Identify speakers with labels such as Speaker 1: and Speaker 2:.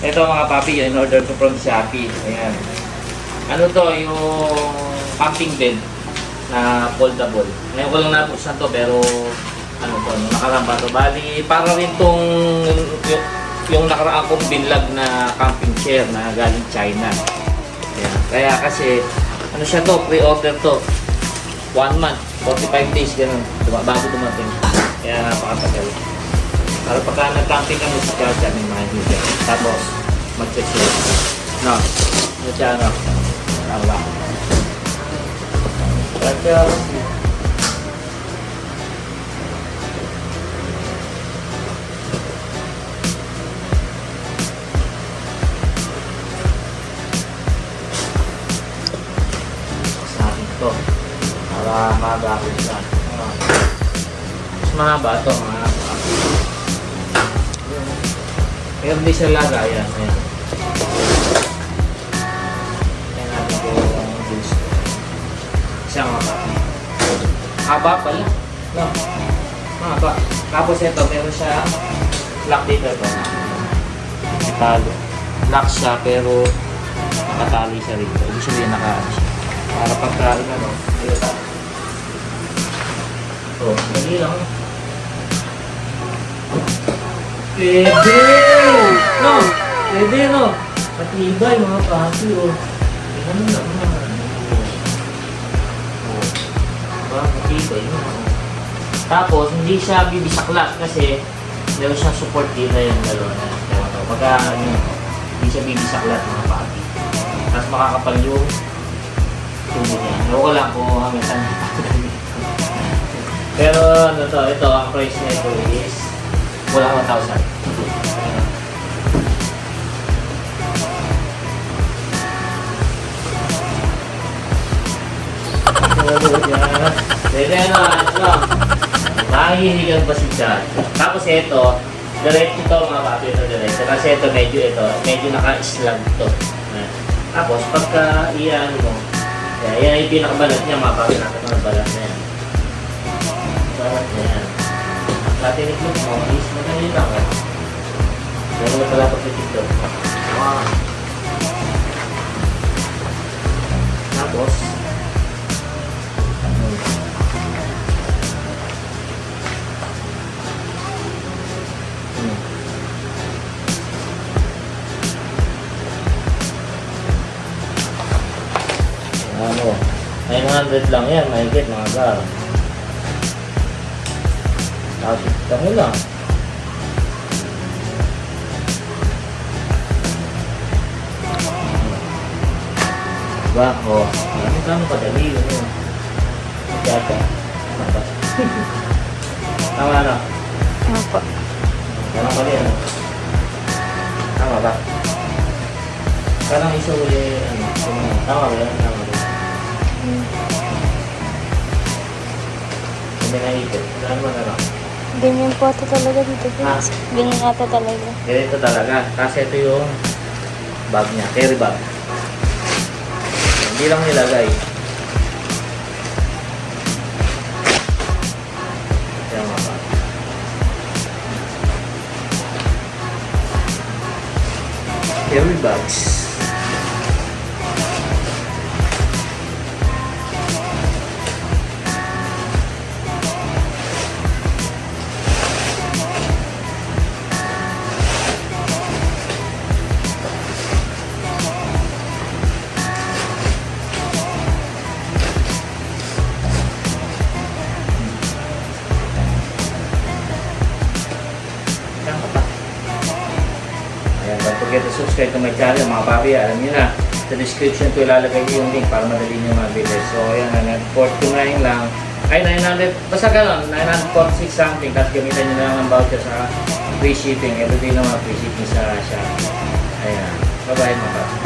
Speaker 1: Ito mga papi, in order ko from Shopee. Ayan. Ano to, yung camping bed na foldable. Ngayon ko lang nabuksan to pero ano to, pa to. Bali, para rin tong yung, yung nakaraan kong binlag na camping chair na galing China. Ayan. Kaya kasi, ano siya to, pre-order to. One month, 45 days, ganun. Diba? Bago dumating. Kaya napakatagal. Para pagka nag-camping kami sa Gaza, may mga hindi. Tapos, sila. No. Ano siya, no? Tama. Kaya, sa akin to. Para ko siya. Mas mahaba to, mahaba. Pero hindi siya laga, yan. Ayan. Ayan natin ko ang juice. Siya mahaba. Haba pala. No. Mahaba. Tapos ito, meron siya lock dito ito. Italo. Lock siya pero nakatali siya rito. Sabihin naka siya. Para pagka ano, ayun. Oh, dali lang. Pwede! No! Pwede, no? Patibay, mga papi, oh. Mo naman. Oh. Diba? Patibay, no? Tapos, hindi siya bibisaklat kasi meron siyang support dito yung dalawa na. Pagka, ano, hindi siya bibisaklat, mga papi. Tapos makakapal yung tubo niya. Ewan ko lang kung hanggang saan. Pero ano to, ito, ang price nito is wala 1,000. Pwede ano, ano, mahihiligan pa si Chad. Tapos ito, diretso to mga papi ito diretso. Kasi ito medyo ito, medyo naka-slug to. Tapos pagka iyan mo, yan, yan yung pinakabalat niya, mga natin ang balat na yan. Balat na yan. Latinik look mo is madali lang eh. Meron na pala pag dito. Wow. Tapos, 900 lang yan, mahigit mga gar. Tapos, kami lang. Diba? O, oh, ano kang padali yun yun. Data. Tama ba? Tama na.
Speaker 2: Opo.
Speaker 1: Tama pa rin. ano? Tama ba? Parang isa uli, ano, tama ba yan? Tama? Hindi na ikot. Saan mo na lang?
Speaker 2: Ganyan po ito talaga dito.
Speaker 1: Ah.
Speaker 2: Ganyan ata talaga.
Speaker 1: Ganito talaga. Kasi ito yung bag niya. Carry bag. Hindi lang nilagay. Kaya mga bag. Carry bags. Forget to subscribe to my channel mga papi. Alam niyo na, sa description ko ilalagay yung link para madali niyo mabili. So, ayan, 949 lang. Ay, 900, basta gano'n, 946 something. Tapos gamitan niyo na lang ng voucher sa free shipping. Everyday naman free shipping sa Shopee. Ayan. Bye-bye mga papi.